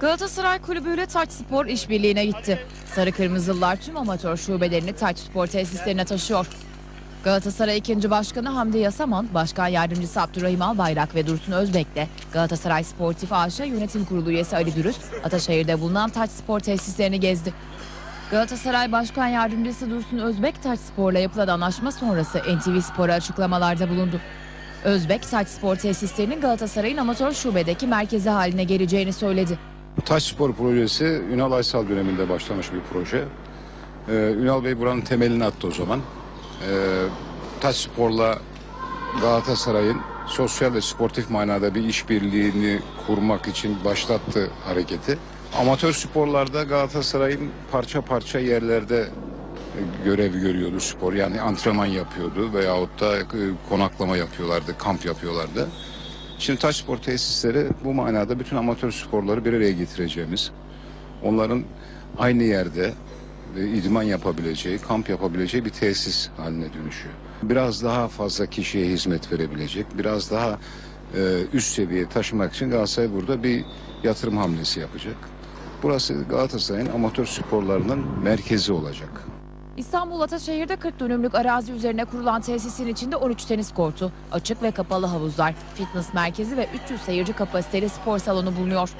Galatasaray Kulübü ile Taç Spor işbirliğine gitti. Sarı Kırmızılılar tüm amatör şubelerini Taç Spor tesislerine taşıyor. Galatasaray 2. Başkanı Hamdi Yasaman, Başkan Yardımcısı Abdurrahim Albayrak ve Dursun Özbek'le Galatasaray Sportif AŞ Yönetim Kurulu üyesi Ali Dürüst, Ataşehir'de bulunan Taç Spor tesislerini gezdi. Galatasaray Başkan Yardımcısı Dursun Özbek, Taç Spor'la yapılan anlaşma sonrası NTV Spor'a açıklamalarda bulundu. Özbek, Taç Spor tesislerinin Galatasaray'ın amatör şubedeki merkezi haline geleceğini söyledi. Taş Spor projesi Ünal Aysal döneminde başlamış bir proje. Ee, Ünal Bey buranın temelini attı o zaman. Ee, Taş Spor'la Galatasaray'ın sosyal ve sportif manada bir işbirliğini kurmak için başlattı hareketi. Amatör sporlarda Galatasaray'ın parça parça yerlerde e, görev görüyordu spor. Yani antrenman yapıyordu veyahut da e, konaklama yapıyorlardı, kamp yapıyorlardı. Şimdi taş spor tesisleri bu manada bütün amatör sporları bir araya getireceğimiz, onların aynı yerde e, idman yapabileceği, kamp yapabileceği bir tesis haline dönüşüyor. Biraz daha fazla kişiye hizmet verebilecek, biraz daha e, üst seviyeye taşımak için Galatasaray burada bir yatırım hamlesi yapacak. Burası Galatasaray'ın amatör sporlarının merkezi olacak. İstanbul Ataşehir'de 40 dönümlük arazi üzerine kurulan tesisin içinde 13 tenis kortu, açık ve kapalı havuzlar, fitness merkezi ve 300 seyirci kapasiteli spor salonu bulunuyor.